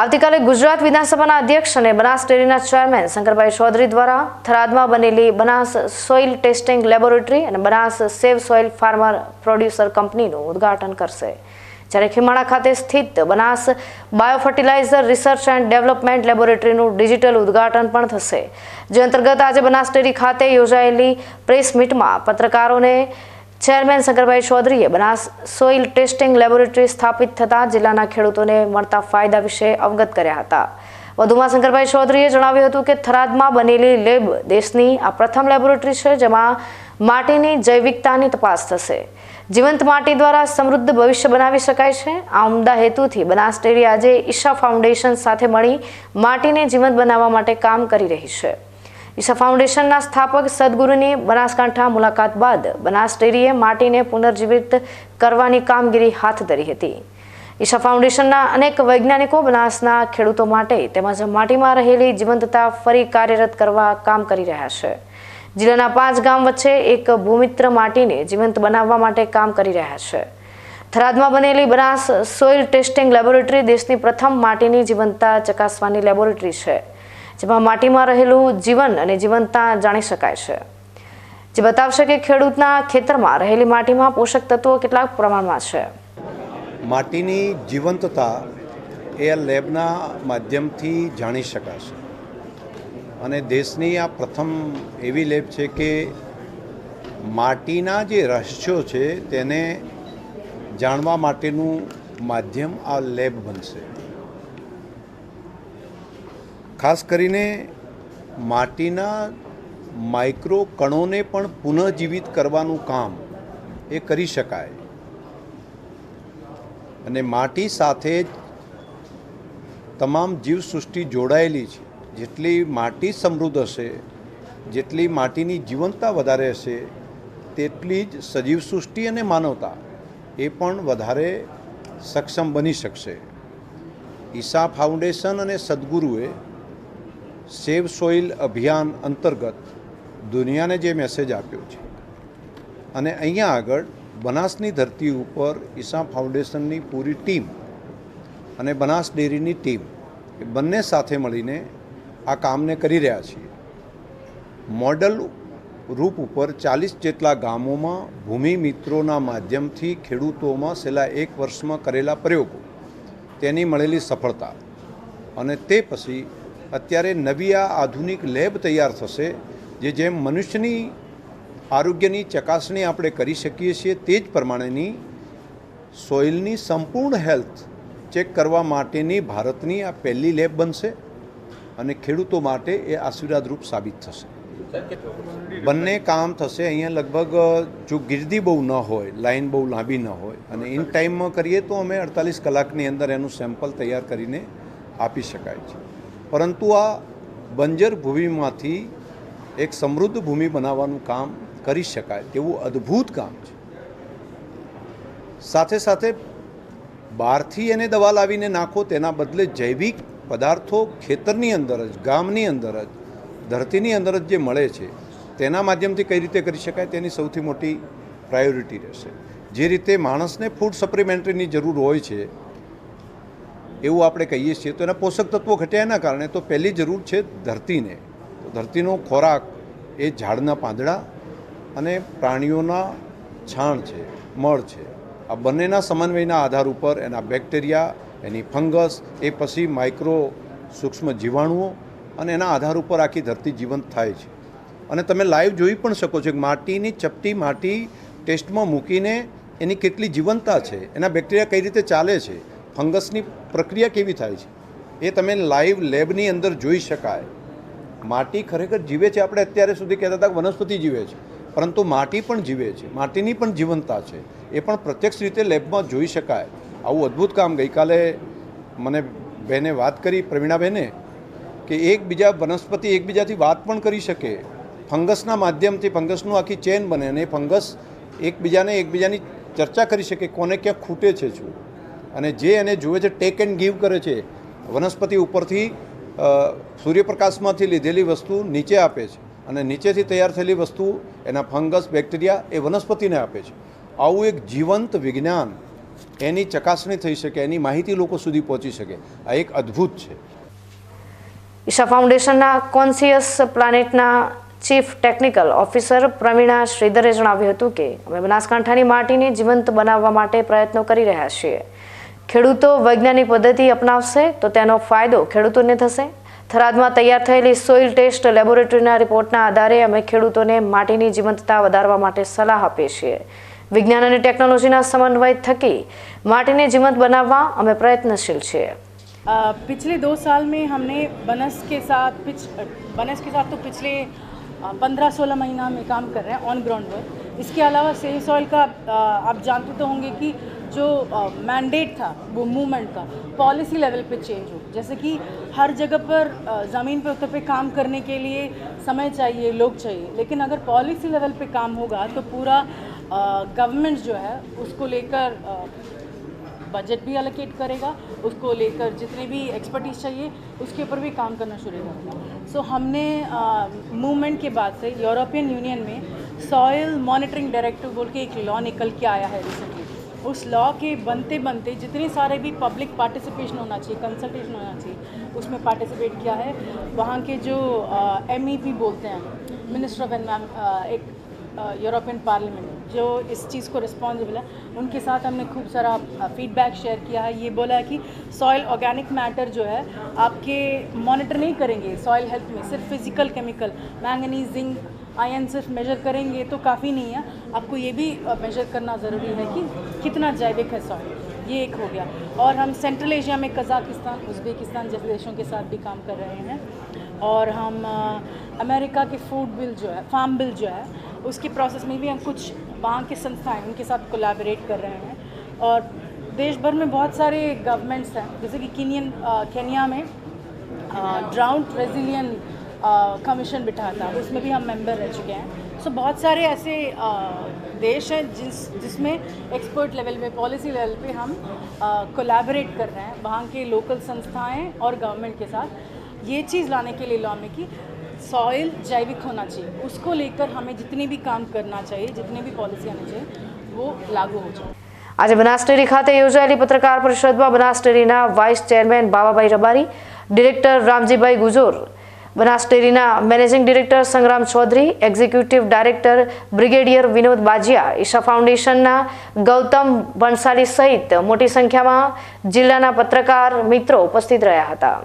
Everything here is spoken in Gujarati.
આવતીકાલે ગુજરાત વિધાનસભાના અધ્યક્ષ અને બનાસ ડેરીના ચેરમેન શંકરભાઈ ચૌધરી દ્વારા થરાદમાં બનેલી બનાસ સોઇલ ટેસ્ટિંગ લેબોરેટરી અને Banas save soil farmer producer કંપનીનું ઉદ્ઘાટન કરશે. જ્યારે ખીમાણા ખાતે સ્થિત Banas biofertilizer research and development લેબોરેટરીનું digital ઉદ્ઘાટન પણ થશે. જે અંતર્ગત આજે બનાસ ડેરી ખાતે યોજાયેલી પ્રેસ મીટમાં પત્રકારોને ચેરમેન શંકરભાઈ ચૌધરીએ બનાસ સોઇલ ટેસ્ટિંગ લેબોરેટરી સ્થાપિત થતાં જિલ્લાના ખેડૂતોને મળતા ફાયદા વિશે અવગત કર્યા હતા. વધુમાં શંકરભાઈ ચૌધરીએ જણાવ્યું હતું કે થરાદમાં બનેલી લેબ દેશની આ પ્રથમ લેબોરેટરી છે, જેમાં માટીની જૈવિકતાની તપાસ થશે. જીવંત માટી દ્વારા સમૃદ્ધ ભવિષ્ય બનાવી શકાય છે. આ ઉમદા હેતુથી બનાસ ડેરી આજે ઈશા ફાઉન્ડેશન સાથે મળી માટીને જીવંત બનાવવા માટે કામ કરી રહી છે. ઈશા ફાઉન્ડેશનના સ્થાપક સદગુરુની બનાસકાંઠા મુલાકાત બાદ બનાસ ડેરીએ માટીને પુનર્જીવિત કરવાની કામગીરી હાથ ધરી હતી. ઈશા ફાઉન્ડેશનના અનેક વૈજ્ઞાનિકો બનાસના ખેડૂતો માટે તેમજ માટીમાં રહેલી જીવંતતા ફરી કાર્યરત કરવા કામ કરી રહ્યા છે. જિલ્લાના પાંચ ગામ વચ્ચે એક ભૂમિત્ર માટીને જીવંત બનાવવા માટે કામ કરી રહ્યા છે. થરાદમાં બનેલી બનાસ સોઇલ ટેસ્ટિંગ લેબોરેટરી દેશની પ્રથમ માટીની જીવંતતા ચકાસવાની લેબોરેટરી છે. જેમાં માટીમાં રહેલું જીવન અને જીવંતતા જાણી શકાય છે. જે બતાવશે કે ખેડૂતના ખેતરમાં રહેલી માટીમાં પોષક તત્વો કેટલા પ્રમાણમાં છે. માટીની જીવંતતા એ લેબના માધ્યમથી જાણી શકાશે અને દેશની આ પ્રથમ એવી લેબ છે કે માટીના જે રહસ્યો છે તેને જાણવા માટેનું માધ્યમ આ લેબ બનશે. ખાસ કરીને માટીના માઇક્રો કણોને પણ પુનઃજીવિત કરવાનું કામ એ કરી શકાય. અને માટી સાથે જ તમામ જીવસૃષ્ટિ જોડાયેલી છે. જેટલી માટી સમૃદ્ધ હશે, જેટલી માટીની જીવંતતા વધારે હશે, તેટલી જ સજીવ સૃષ્ટિ અને માનવતા એ પણ વધારે સક્ષમ બની શકશે. ઈશા ફાઉન્ડેશન અને સદગુરુએ સેવ સોઇલ અભિયાન અંતર્ગત દુનિયાને જે મેસેજ આપ્યો છે. અને અહીંયા આગળ બનાસની ધરતી ઉપર ઈશા ફાઉન્ડેશનની પૂરી ટીમ અને બનાસ ડેરીની ટીમ એ બંને સાથે મળીને આ કામને કરી રહ્યા છીએ. મોડલ રૂપ ઉપર ચાલીસ જેટલા ગામોમાં ભૂમિ મિત્રોના માધ્યમથી ખેડૂતોમાં છેલ્લા એક વર્ષમાં કરેલા પ્રયોગો, તેની મળેલી સફળતા અને તે પછી અત્યારે નવી આ આધુનિક લેબ તૈયાર થશે, જે જેમ મનુષ્યની આરોગ્યની ચકાસણી આપણે કરી શકીએ છીએ, તે જ પ્રમાણેની સોઇલની સંપૂર્ણ હેલ્થ ચેક કરવા માટેની ભારતની આ પહેલી લેબ બનશે અને ખેડૂતો માટે એ આશીર્વાદરૂપ સાબિત થશે. બંને કામ થશે, અહીંયા લગભગ, જો ગીર્દી બહુ ન હોય લાઈન બહુ લાંબી ન હોય, અને ઇન ટાઈમમાં કરીએ તો અમે અડતાલીસ કલાકની અંદર એનું સેમ્પલ તૈયાર કરીને આપી શકાય છે. પરંતુ આ બંજર ભૂમિમાંથી એક સમૃદ્ધ ભૂમિ બનાવવાનું કામ કરી શકાય તેવું અદ્ભુત કામ છે. સાથે સાથે બહારથી એને દવા લાવીને નાખો તેના બદલે જૈવિક પદાર્થો ખેતરની અંદર જ, ગામની અંદર જ, ધરતીની અંદર જ જે મળે છે, તેના માધ્યમથી કઈ રીતે કરી શકાય તેની સૌથી મોટી પ્રાયોરિટી રહેશે. જે રીતે માણસને ફૂડ સપ્લિમેન્ટરીની જરૂર હોય છે એવું આપણે કહીએ છીએ, તો એના પોષક તત્વો ઘટ્યા એના કારણે તો પહેલી જરૂર છે ધરતીને. ધરતીનો ખોરાક એ ઝાડના પાંદડા અને પ્રાણીઓના છાણ છે, મળ છે. આ બંનેના સમન્વયના આધાર ઉપર એના બેક્ટેરિયા, એની ફંગસ, એ પછી માઇક્રો સૂક્ષ્મ જીવાણુઓ અને એના આધાર ઉપર આખી ધરતી જીવંત થાય છે. અને તમે લાઈવ જોઈ પણ શકો છો કે માટીની ચપટી માટી ટેસ્ટમાં મૂકીને એની કેટલી જીવંતતા છે, એના બેક્ટેરિયા કઈ રીતે ચાલે છે ફંગસની પ્રક્રિયા કેવી થાય છે? એ તમે લાઈવ લેબની અંદર જોઈ શકાય. માટી ખરેખર જીવે છે આપણે અત્યારે સુધી કહેતા હતા કે વનસ્પતિ જીવે છે. પરંતુ માટી પણ જીવે છે. માટીની પણ જીવંતતા છે. એ પણ પ્રત્યક્ષ રીતે લેબમાં જોઈ શકાય. આવું અદ્ભુત કામ ગઈકાલે મને બેને વાત કરી, પ્રવીણાબહેને, કે એકબીજા વનસ્પતિ એકબીજાથી વાત પણ કરી શકે. ફંગસના માધ્યમથી ફંગસનું આખી ચેન બને અને ફંગસ એકબીજાને એકબીજાની ચર્ચા કરી શકે કોને ક્યાં ખૂટે છે શું. અને જે એને જુએ છે ટેક એન્ડ ગીવ કરે છે, વનસ્પતિ ઉપરથી સૂર્યપ્રકાશમાંથી લીધેલી વસ્તુ નીચે આપે છે. અને નીચેથી તૈયાર થયેલી વસ્તુ, એના ફંગસ, બેક્ટેરિયા એ વનસ્પતિને આપે છે. આવું એક જીવંત વિજ્ઞાન એની ચકાસણી થઈ શકે, એની માહિતી લોકો સુધી પહોંચી શકે. આ એક અદ્ભુત છે. ઈશા ફાઉન્ડેશનના કોન્સિયસ પ્લાનેટના ચીફ ટેકનિકલ ઓફિસર પ્રવીણા શ્રીધરે જણાવ્યું હતું કે, અમે બનાસકાંઠાની માટીને જીવંત બનાવવા માટે પ્રયત્નો કરી રહ્યા છીએ. ખેડૂતો વૈજ્ઞાનિક પદ્ધતિ અપનાવશે તો તેનો ફાયદો ખેડૂતોને થશે થરાદમાં તૈયાર થયેલી સોઇલ ટેસ્ટ લેબોરેટરીના રિપોર્ટના આધારે અમે ખેડૂતોને માટીની જીવંતતા વધારવા માટે સલાહ આપીએ છીએ વિજ્ઞાન અને ટેકનોલોજીના સમન્વય થકી માટીને જીવંત બનાવવા અમે પ્રયત્નશીલ છીએ अ, पिछले दो साल में हमने बनस के साथ पिछ बनस के साथ तो पिछले पंद्रह सोलह महीना में काम कर रहे हैं ऑन ग्राउंड वर्क इसके अलावा सेव सॉइल का अ, आप जानते तो होंगे कि जो मैंडेट था वो मूवमेंट का पॉलिसी लेवल पे चेंज हो। जैसे कि हर जगह पर ज़मीन पे उतर पे काम करने के लिए समय चाहिए लोग चाहिए। लेकिन अगर पॉलिसी लेवल पे काम होगा तो पूरा गवर्नमेंट जो है उसको लेकर बजट भी अलोकेट करेगा उसको लेकर जितने भी एक्सपर्टीज चाहिए उसके ऊपर भी काम करना शुरू करेगा सो so, हमने मूवमेंट के बाद से यूरोपियन यूनियन में सॉयल मॉनिटरिंग डायरेक्टिव बोल के एक लॉ निकल के आया है रिसेंटली उस लॉ के बनते बनते जितने सारे भी पब्लिक पार्टिसिपेशन होना चाहिए कंसल्टेशन होना चाहिए, उसमें पार्टिसिपेट किया है। वहाँ के जो एम बोलते हैं मिनिस्टर ऑफ़ एनवायरमेंट एक यूरोपियन पार्लियामेंट जो इस चीज़ को रिस्पॉन्सिबल है, उनके साथ हमने खूब सारा फीडबैक शेयर किया है। ये बोला है कि सॉयल ऑर्गेनिक मैटर जो है, आपके मॉनिटर नहीं करेंगे सॉइल हेल्थ में, सिर्फ़ physical chemical manganese zinc ion सिर्फ़ मेजर करेंगे तो काफ़ी नहीं है। आपको ये भी मेजर करना ज़रूरी है कि कितना जैविक है सॉइल ये एक हो गया। और हम सेंट्रल एशिया में कज़ाकिस्तान उज़्बेकिस्तान जैसे देशों के साथ भी काम कर रहे हैं। और हम अमेरिका के फ़ूड बिल जो है फार्म बिल जो है, उसकी प्रोसेस में भी हम कुछ वहाँ के संस्थाएँ, उनके साथ कोलैबोरेट कर रहे हैं। और देश भर में बहुत सारे गवर्नमेंट्स हैं। जैसे कि केनियन केनिया में ड्राउंड रेजिलियन कमीशन बिठा था उसमें भी हम मेंबर रह चुके हैं सो बहुत सारे ऐसे अ, देश हैं जिस जिसमें एक्सपर्ट लेवल पे पॉलिसी लेवल पे हम कोलैबोरेट कर रहे हैं वहाँ के लोकल संस्थाएं और गवर्नमेंट के साथ ये चीज़ लाने के लिए लॉ में कि सॉइल जैविक होना चाहिए उसको लेकर हमें जितनी भी काम करना चाहिए जितनी भी पॉलिसी आनी चाहिए वो लागू हो जाए આજે બનાસ ડેરી ખાતે યોજાયેલી પત્રકાર પરિષદમાં બનાસ ડેરીના vice chairman Bababhai Rabari director Ramjibhai Gujor Banas ડેરીના managing director Sangram Chaudhary, executive director brigadier Vinod Bajiya, Isha ફાઉન્ડેશનના ગૌતમ ભણસાલી સહિત મોટી સંખ્યામાં જિલ્લાના પત્રકાર મિત્રો ઉપસ્થિત રહ્યા હતા.